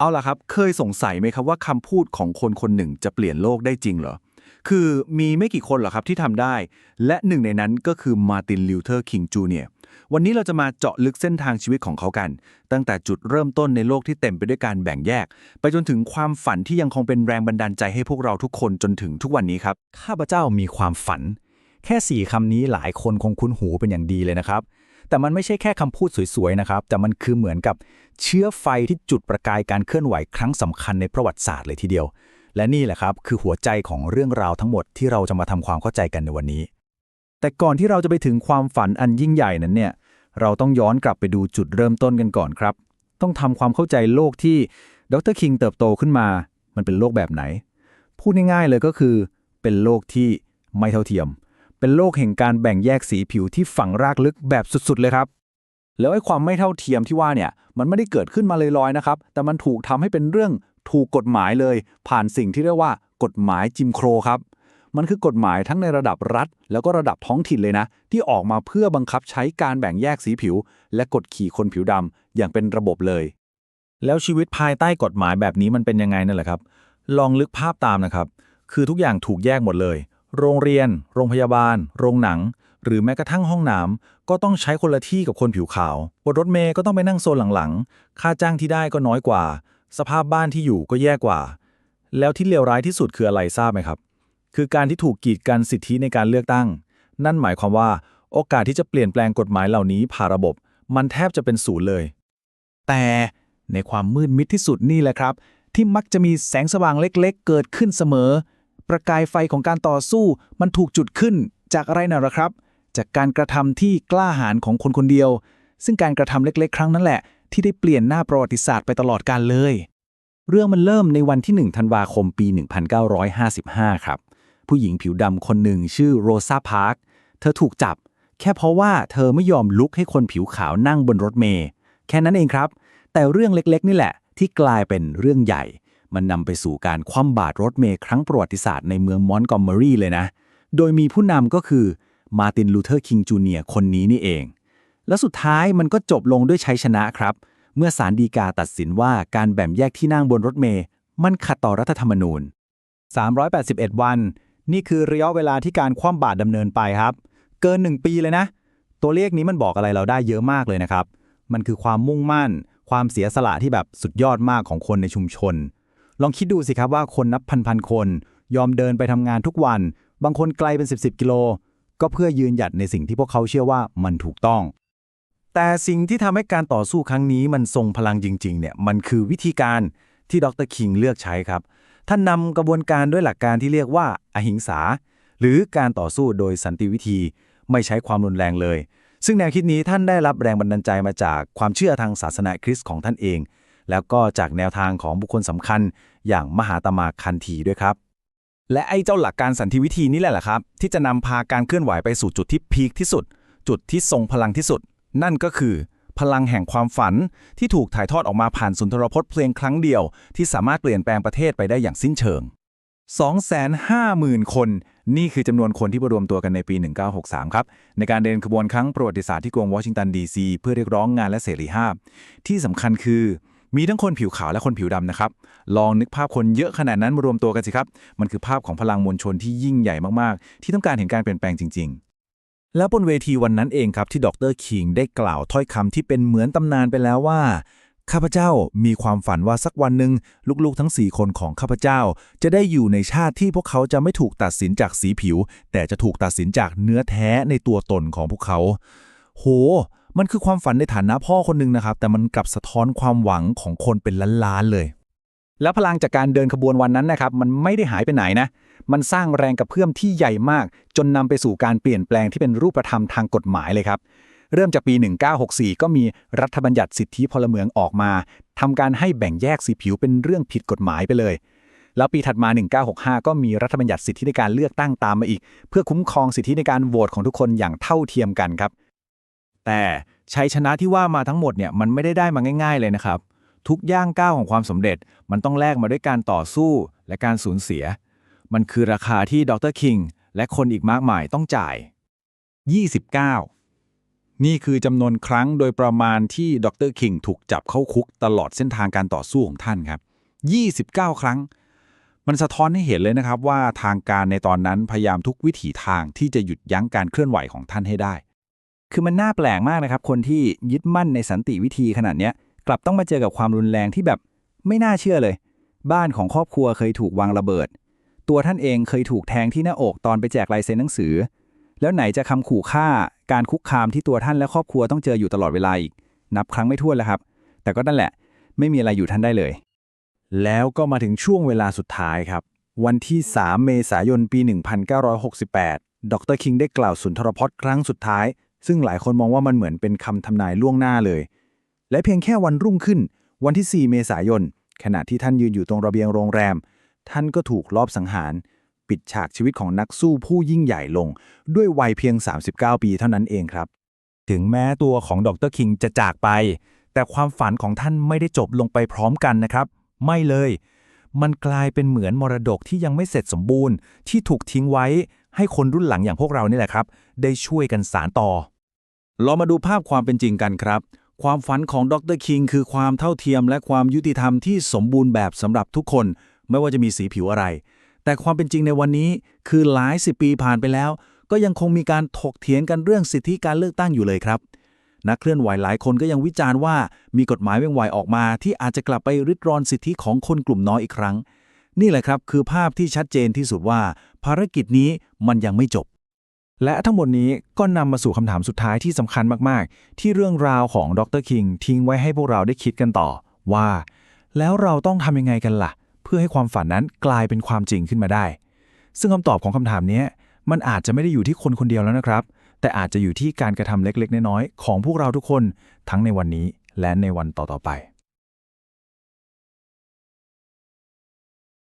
เอาล่ะครับ เคยสงสัยไหมครับว่าคำพูดของคนคนหนึ่งจะเปลี่ยนโลกได้จริงเหรอ คือมีไม่กี่คนหรอกครับที่ทำได้ และหนึ่งในนั้นก็คือมาร์ตินลิวเทอร์คิงจูเนียร์วันนี้เราจะมาเจาะลึกเส้นทางชีวิตของเขากัน ตั้งแต่จุดเริ่มต้นในโลกที่เต็มไปด้วยการแบ่งแยก ไปจนถึงความฝันที่ยังคงเป็นแรงบันดาลใจให้พวกเราทุกคนจนถึงทุกวันนี้ครับ ข้าพเจ้ามีความฝัน แค่สี่คำนี้หลายคนคงคุ้นหูเป็นอย่างดีเลยนะครับ แต่มันไม่ใช่แค่คำพูดสวยๆนะครับ แต่มันคือเหมือนกับเชื้อไฟที่จุดประกายการเคลื่อนไหวครั้งสำคัญในประวัติศาสตร์เลยทีเดียว และนี่แหละครับคือหัวใจของเรื่องราวทั้งหมดที่เราจะมาทำความเข้าใจกันในวันนี้ แต่ก่อนที่เราจะไปถึงความฝันอันยิ่งใหญ่นั้นเนี่ย เราต้องย้อนกลับไปดูจุดเริ่มต้นกันก่อนครับ ต้องทำความเข้าใจโลกที่ดรคิงเติบโตขึ้นมา มันเป็นโลกแบบไหน พูดง่ายๆเลยก็คือ เป็นโลกที่ไม่เท่าเทียม เป็นโลกแห่งการแบ่งแยกสีผิวที่ฝังรากลึกแบบสุดๆเลยครับ แล้วไอ้ความไม่เท่าเทียมที่ว่าเนี่ยมันไม่ได้เกิดขึ้นมาลอยๆนะครับ แต่มันถูกทำให้เป็นเรื่องถูกกฎหมายเลย ผ่านสิ่งที่เรียกว่ากฎหมายจิมโครครับ มันคือกฎหมายทั้งในระดับรัฐ แล้วก็ระดับท้องถิ่นเลยนะ ที่ออกมาเพื่อบังคับใช้การแบ่งแยกสีผิว และกดขี่คนผิวดำอย่างเป็นระบบเลย แล้วชีวิตภายใต้กฎหมายแบบนี้มันเป็นยังไงนั่นแหละครับ ลองลึกภาพตามนะครับ คือทุกอย่างถูกแยกหมดเลย โรงเรียน โรงพยาบาล โรงหนัง หรือแม้กระทั่งห้องน้ำก็ต้องใช้คนละที่กับคนผิวขาวบนรถเมย์ก็ต้องไปนั่งโซนหลังๆ ค่าจ้างที่ได้ก็น้อยกว่า สภาพบ้านที่อยู่ก็แย่กว่า แล้วที่เลวร้ายที่สุดคืออะไรทราบไหมครับ คือการที่ถูกกีดกันสิทธิในการเลือกตั้ง นั่นหมายความว่าโอกาสที่จะเปลี่ยนแปลงกฎหมายเหล่านี้ผ่านระบบ มันแทบจะเป็นศูนย์เลย แต่ในความมืดมิดที่สุดนี่แหละครับ ที่มักจะมีแสงสว่างเล็ก ๆ เกิดขึ้นเสมอ ประกายไฟของการต่อสู้มันถูกจุดขึ้นจากอะไรน่ะหรอครับ จากการกระทำที่กล้าหาญของคนคนเดียว ซึ่งการกระทำเล็กๆ ครั้งนั้นแหละ ที่ได้เปลี่ยนหน้าประวัติศาสตร์ไปตลอดกาลเลย เรื่องมันเริ่มในวันที่ 1 ธันวาคมปี 1955 ครับ ผู้หญิงผิวดำคนหนึ่งชื่อโรซาพาร์คเธอถูกจับ แค่เพราะว่าเธอไม่ยอมลุกให้คนผิวขาวนั่งบนรถเมล์แค่นั้นเองครับ แต่เรื่องเล็กๆ นี่แหละ ที่กลายเป็นเรื่องใหญ่ มันนำไปสู่การคว่ำบาตรรถเมล์ครั้งประวัติศาสตร์ในเมืองมอนต์กอมเมอรีเลยนะ โดยมีผู้นำก็คือมาตินลูเทอร์คิงจูเนียร์คนนี้นี่เอง และสุดท้ายมันก็จบลงด้วยชัยชนะครับ เมื่อศาลฎีกาตัดสินว่าการแบ่งแยกที่นั่งบนรถเมล์มันขัดต่อรัฐธรรมนูญ 381 วัน นี่คือระยะเวลาที่การคว่ำบาตรดำเนินไปครับ เกิน 1 ปีเลยนะ ตัวเลขนี้มันบอกอะไรเราได้เยอะมากเลยนะครับ มันคือความมุ่งมั่น ความเสียสละที่แบบสุดยอดมากของคนในชุมชน ลองคิดดูสิครับว่าคนนับพันๆคน ยอมเดินไปทำงานทุกวัน บางคนไกลเป็น 10 10 กิโล ก็เพื่อยืนหยัดในสิ่งที่พวกเขาเชื่อว่ามันถูกต้อง แต่สิ่งที่ทำให้การต่อสู้ครั้งนี้มันทรงพลังจริงๆเนี่ยมันคือวิธีการที่ดรคิงเลือกใช้ครับท่านนำกระบวนการด้วยหลักการที่เรียกว่าอหิงสา หรือการต่อสู้โดยสันติวิธี ไม่ใช้ความรุนแรงเลย ซึ่งแนวคิดนี้ท่านได้รับแรงบันดาลใจมาจากความเชื่อทางศาสนาคริสต์ของท่านเอง แล้วก็จากแนวทางของบุคคลสำคัญ อย่างมหาตมะคันธีด้วยครับ และไอ้เจ้าหลักการสันติวิธีนี่แหละครับ ที่จะนำพาการเคลื่อนไหวไปสู่จุดที่พีคที่สุด จุดที่ทรงพลังที่สุด นั่นก็คือ พลังแห่งความฝันที่ถูกถ่ายทอดออกมาผ่านสุนทรพจน์เพลงครั้งเดียว ที่สามารถเปลี่ยนแปลงประเทศไปได้อย่างสิ้นเชิง250,000 คน นี่คือจำนวนคนที่มารวมตัวกันในปี 1963 ครับ ในการเดินขบวนครั้งประวัติศาสตร์ที่กรุงวอชิงตันดีซี เพื่อเรียกร้องงานและเสรีภาพ ที่สำคัญคือ มีทั้งคนผิวขาวและคนผิวดำนะครับ ลองนึกภาพคนเยอะขนาดนั้นมารวมตัวกันสิครับ มันคือภาพของพลังมวลชนที่ยิ่งใหญ่มาก ๆ ที่ต้องการเห็นการเปลี่ยนแปลงจริง ๆ แล้วบนเวทีวันนั้นเองครับที่ดรคิงได้กล่าวถ้อยคำที่เป็นเหมือนตำนานไปแล้วว่าข้าพเจ้ามีความฝันว่าสักวันหนึ่งลูกๆทั้ง4คนของข้าพเจ้า จะได้อยู่ในชาติที่พวกเขาจะไม่ถูกตัดสินจากสีผิว แต่จะถูกตัดสินจากเนื้อแท้ในตัวตนของพวกเขา โห มันคือความฝันในฐานะพ่อคนหนึ่งนะครับ แต่มันกลับสะท้อนความหวังของคนเป็นล้านๆเลย แล้วพลังจากการเดินขบวนวันนั้นนะครับ มันไม่ได้หายไปไหนนะ มันสร้างแรงกระเพื่อมที่ใหญ่มาก จนนำไปสู่การเปลี่ยนแปลงที่เป็นรูปธรรมทางกฎหมายเลยครับ เริ่มจากปี 1964 ก็มีรัฐบัญญัติสิทธิพลเมืองออกมาทำการให้แบ่งแยกสีผิวเป็นเรื่องผิดกฎหมายไปเลยแล้วปีถัดมา 1965 ก็มีรัฐบัญญัติสิทธิในการเลือกตั้งตามมาอีก เพื่อคุ้มครองสิทธิในการโหวตของทุกคนอย่างเท่าเทียมกันครับ แต่ชัยชนะที่ว่ามาทั้งหมดเนี่ยมันไม่ได้ได้มาง่าย ๆ เลยนะครับ ทุกย่างก้าวของความสำเร็จมันต้องแลกมาด้วยการต่อสู้และการสูญเสีย มันคือราคาที่ดรคิงและคนอีกมากมายต้องจ่าย 29 นี่คือจำนวนครั้งโดยประมาณที่ดรคิงถูกจับเข้าคุกตลอดเส้นทางการต่อสู้ของท่านครับ 29 ครั้ง มันสะท้อนให้เห็นเลยนะครับว่าทางการในตอนนั้นพยายามทุกวิถีทางที่จะหยุดยั้งการเคลื่อนไหวของท่านให้ได้ คือมันน่าแปลกมากนะครับ คนที่ยึดมั่นในสันติวิธีขนาดเนี้ย กลับต้องมาเจอกับความรุนแรงที่แบบไม่น่าเชื่อเลย บ้านของครอบครัวเคยถูกวางระเบิด ตัวท่านเองเคยถูกแทงที่หน้าอกตอนไปแจกลายเซ็นหนังสือ แล้วไหนจะคำขู่ฆ่า การคุกคามที่ตัวท่านและครอบครัวต้องเจออยู่ตลอดเวลาอีก นับครั้งไม่ถ้วนแล้วครับ แต่ก็นั่นแหละ ไม่มีอะไรอยู่ท่านได้เลย แล้วก็มาถึงช่วงเวลาสุดท้ายครับ วันที่ 3 เมษายนปี 1968 ดรคิงได้กล่าวสุนทรพจน์ครั้งสุดท้าย ซึ่งหลายคนมองว่ามันเหมือนเป็นคำทำนายล่วงหน้าเลย และเพียงแค่วันรุ่งขึ้น วันที่ 4 เมษายน ขณะที่ท่านยืนอยู่ตรงระเบียงโรงแรม ท่านก็ถูกลอบสังหาร ปิดฉากชีวิตของนักสู้ผู้ยิ่งใหญ่ลง ด้วยวัยเพียง 39 ปีเท่านั้นเองครับ ถึงแม้ตัวของดรคิงจะจากไป แต่ความฝันของท่านไม่ได้จบลงไปพร้อมกันนะครับ ไม่เลย มันกลายเป็นเหมือนมรดกที่ยังไม่เสร็จสมบูรณ์ ที่ถูกทิ้งไว้ ให้คนรุ่นหลังอย่างพวกเรานี่แหละครับ ได้ช่วยกันสานต่อ เรามาดูภาพความเป็นจริงกันครับ ความฝันของดรคิงคือความเท่าเทียมและความยุติธรรมที่สมบูรณ์แบบสำหรับทุกคน ไม่ว่าจะมีสีผิวอะไร แต่ความเป็นจริงในวันนี้คือหลายสิบปีผ่านไปแล้ว ก็ยังคงมีการถกเถียงกันเรื่องสิทธิการเลือกตั้งอยู่เลยครับนักเคลื่อนไหวหลายคนก็ยังวิจารณ์ว่ามีกฎหมายเว่งไวออกมาที่อาจจะกลับไปริดรอนสิทธิของคนกลุ่มน้อยอีกครั้ง นี่แหละครับคือภาพที่ชัดเจนที่สุดว่า ภารกิจนี้มันยังไม่จบ และทั้งหมดนี้ก็นำมาสู่คำถามสุดท้ายที่สำคัญมาก ๆ ที่เรื่องราวของดรคิงทิ้งไว้ให้พวกเราได้คิดกันต่อ ว่า แล้วเราต้องทำยังไงกันล่ะ เพื่อให้ความฝันนั้นกลายเป็นความจริงขึ้นมาได้ ซึ่งคำตอบของคำถามนี้มันอาจจะไม่ได้อยู่ที่คนคนเดียวแล้วนะครับ แต่อาจจะอยู่ที่การกระทำเล็ก ๆ น้อย ๆ ของพวกเราทุกคนทั้งในวันนี้และในวันต่อ ๆ ไป